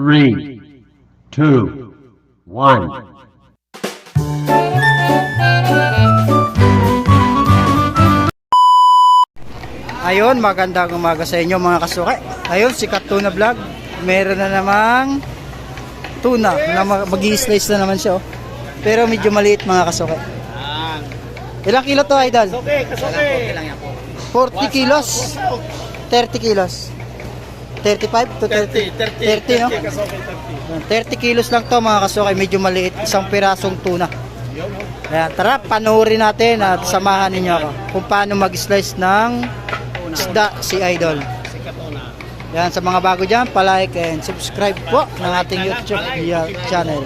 three, two, one. Ayun, magandang umaga sa inyo mga kasuke. Ayun, si Katuna Vlog. Meron na namang tuna na mag slice na naman siya. Oh. Pero medyo maliit mga kasuke. Ilang kilo to, Idol? Okay, kasoke. 40 kilos? 30 kilos? 35 to 30? 30, no? Kasoke, 30. 30 kilos lang to mga kasuke. Medyo maliit. Isang pirasong tuna. Ayan, tara, panoorin natin at samahan ninyo ako kung paano mag-slice ng isda si Idol. Yan, sa mga bago dyan, palike and subscribe po ng ating YouTube channel.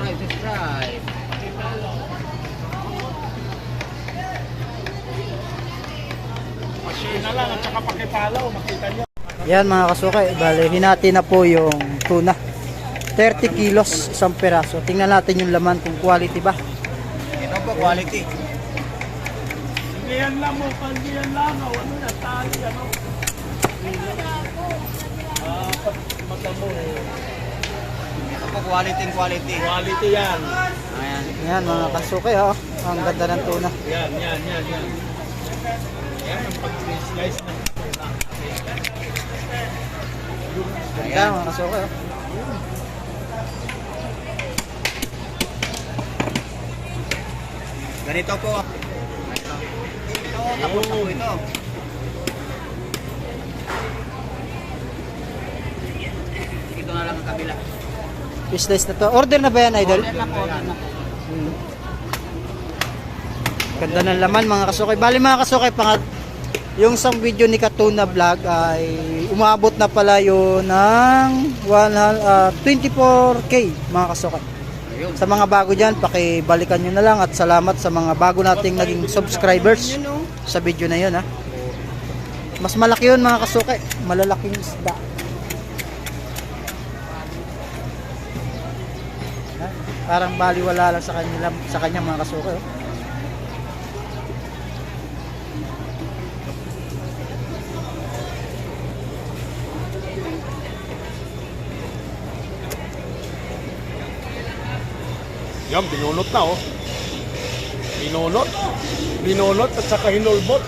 Machine na lang at saka pakipalaw, makita nyo. Yan mga kasuke, bale, hinati na po yung tuna. 30 kilos, isang peraso. Tingnan natin yung laman kung quality ba. Ito po, quality. Hindi yan lang mo, hindi yan lang. oh, Ano yan, tali, ano. Ah, mata mo eh. Ito po quality quality. Quality yan. Ayan. Yan mga kasuke, oh. ang ganda ng tuna. Yan, yan, yan, yan. Yan ang pag-slice ng Ganda mga kasuke. Ganito po. Ito, tapos na po ito. Ito na lang ang kabila. Slice na to. Order na ba yan, Idol? Order na po, order na po. Hmm. Ganda ng laman mga kasukay. Bali mga kasukay, pangat yung isang video ni Katuna Vlog ay umabot na pala yun ng 100, ah, 24k mga kasukay. Ayun. Sa mga bago dyan, pakibalikan nyo na lang at salamat sa mga bago nating naging subscribers sa video na yun ha. Mas malaki yun mga kasukay. Malalaking isda. Parang baliwala lang sa kanya, sa kanya mga kasukay. Oh. Yan, binunot na oh. Binunot. Binunot at saka hinulbot.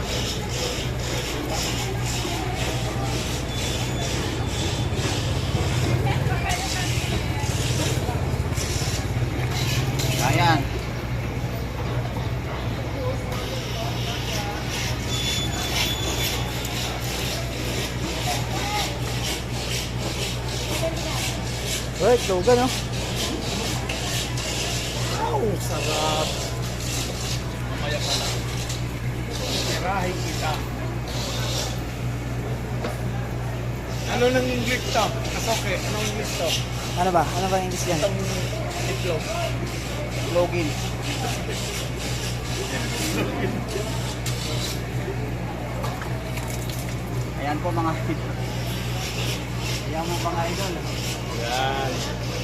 Ayan. Right, logan oh. Oh, sarap. Mamaya pa lang. Tirahin kita. Ano nang English to? Kasoke, anong English to? Ano ba? Ano ba English yan? Itong itlog. Login. Ayan po mga Ayan mo mga idol. Yan.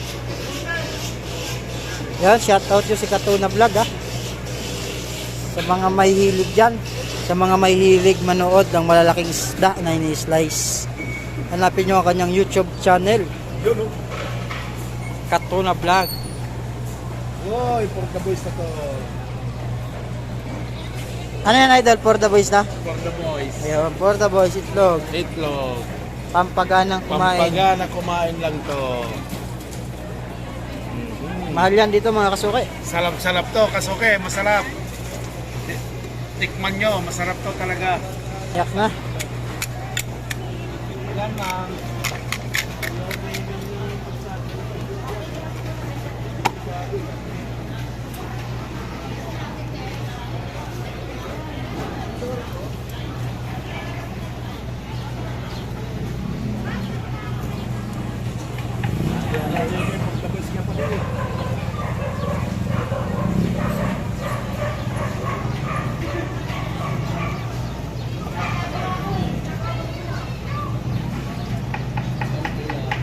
Yan, shout out yung si Katuna Vlog ha. Sa mga may hilig dyan. Sa mga may hilig manood ng malalaking isda na ini-slice. Hanapin nyo ang kanyang YouTube channel. Yun oh. Katuna Vlog. Woy, for the boys na to. Ano yan idol? For the boys na? For the boys. Ayun, for the boys, itlog. Itlog. Pampaganang kumain. Pampaga na kumain lang to. Mahal yan dito mga kasuke. Salap-salap to, kasoke, masarap. Ti- Tikman nyo, masarap to talaga. Yak na. Yan ma'am.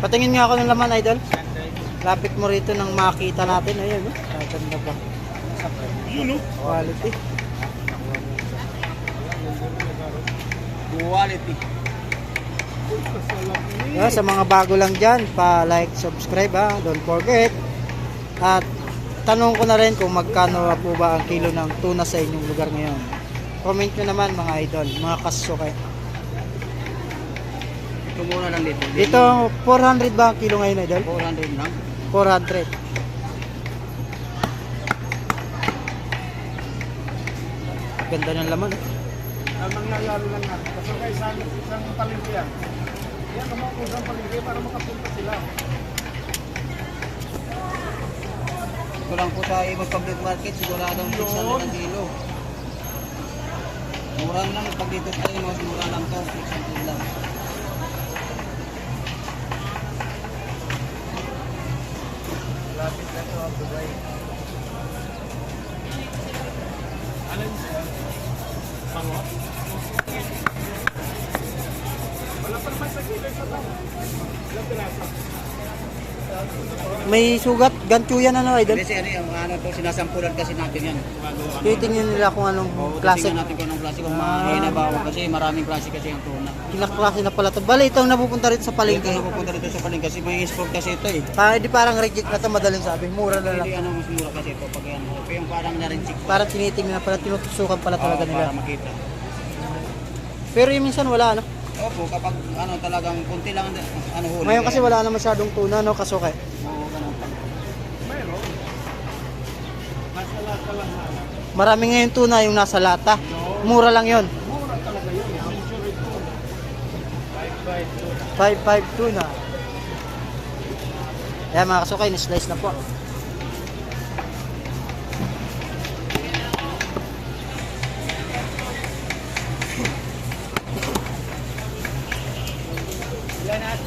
Patingin nga ako ng laman idol. Lapit mo rito nang makita natin. Ayun, no? Ganda pa. Yun oh. Quality. Quality. Yeah, sa mga bago lang dyan, pa-like, subscribe ha. Don't forget. At tanong ko na rin kung magkano po ba ang kilo ng tuna sa inyong lugar ngayon. Comment nyo naman mga idol, mga kasukay. Ito muna lang dito. Dito, 400 ba ang kilo ngayon idol? 400 lang. 400. Ganda ng laman. Ang nangyayari lang nga. Kasi kay isang, isang palengke yan. Yan, kung isang palengke para makapunta sila. Ito lang po sa ibang public market, siguradong 600 ang kilo. Mura lang, pag dito tayo, mas mura lang to, 600 lang. Na ito, Dubai. Alin siya? Pango? Wala pa naman sa kilo sa tao. Ilang piraso? May sugat, gancho yan ano idol? Kasi ano, yung ano to, sinasampulan kasi natin yan. Titingnan nila kung anong Oo, klase. titingnan natin kung anong klase, kung Ah. mahina ba ako kasi maraming klase kasi ang tuna. Kinaklase na pala to. Bali, itong napupunta rin sa Palengke. palengke. Ito pupunta dito sa palengke kasi may export kasi ito eh. Ah, di parang reject na to, madaling sabi. Mura na lang. Hindi ano mas mura kasi ito pag ano. Ito yung parang narinsik. Parang tinitingnan na pala, tinutusukan pala talaga Oo, nila. Para makita. Pero yung minsan wala, ano? Opo, kapag ano talagang kunti lang ang- ano huli. Ngayon kasi wala na masyadong tuna, no? Kasukay. Oo, ganun. Mayroon. Nasa lahat ka lang na. Marami ngayon tuna yung nasa lata. Mura lang yon. Mura talaga yun. Century ito. 5-5 5.5 tuna. Kaya mga kasukay, ni-slice na po.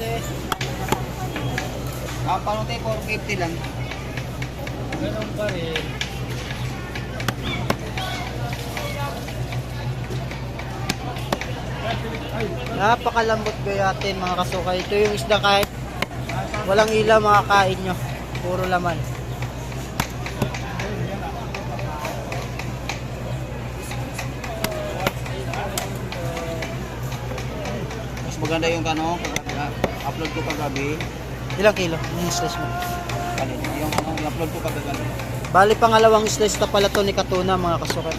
Ilan ate? Ah, paano tayo? 450 lang. Ganun pa rin. Napakalambot gayatin mga kasukay. Ito yung isda kahit walang ilaw makakain nyo. Puro laman. Mas maganda yung ano, kag- upload ko kagabi. Ilang kilo? Yung slice mo. Alin, yung ano, upload ko kagabi. Bali pangalawang slice na pala to ni Katuna mga kasukay.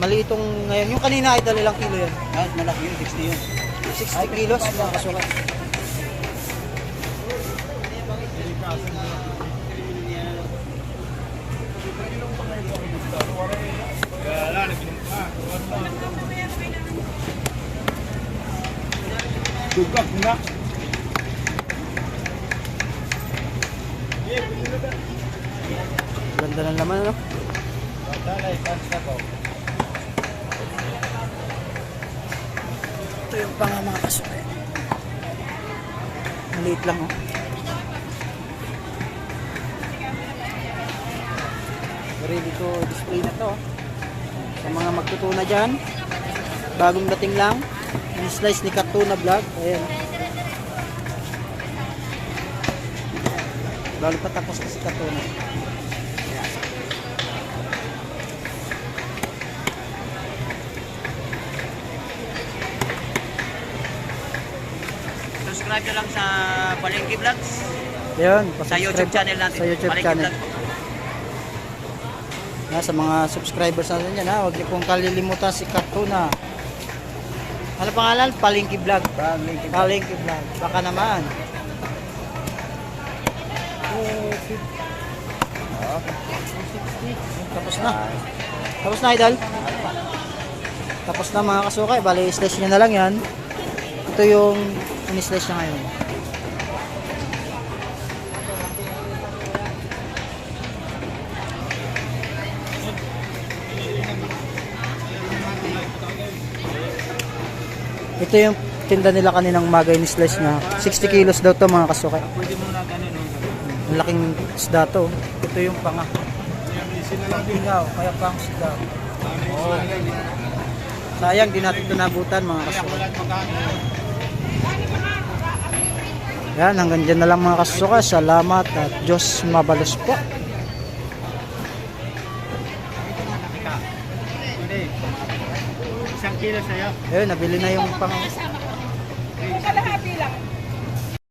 Mali itong ngayon. Yung kanina idol ilang kilo yan? Ah, malaki yun, 60 yun. 60 kilos mga kasukay. Dugag na. Ganda ng laman ano? Ito yung panga mga kasukay. Maliit lang oh. Ready to display na to. Sa mga magtutuna dyan. Bagong dating lang. Slice ni Katuna Vlog. Ayan. Lalo pa tapos na si Katuna. Subscribe na lang sa Palengke Vlogs. Ayun. Sa YouTube channel natin. Sa YouTube Palengke channel. Vlog po. Na, sa mga subscribers natin dyan ha, huwag niyo pong kalilimutan si Katuna. Ano pangalan? Palingki Vlog. Palengke Vlog. Palingki Vlog. Baka naman. Tapos na. Tapos na, idol. Tapos na mga kasukay. Bali, slice nyo na lang yan. Ito yung in-slice niya ngayon. Ito yung tinda nila kaninang magay ni slice na 60 kilos daw to mga kasukay. Pwede mo na ganun. no? Ang laking isda to. Ito yung panga. Pingaw, kaya pang isda. Sayang, di natin ito nabutan mga magkano. Yan, hanggang dyan na lang mga kasukay. Salamat at Diyos mabalos po. Kilo sa'yo. Ayun, nabili na yung pang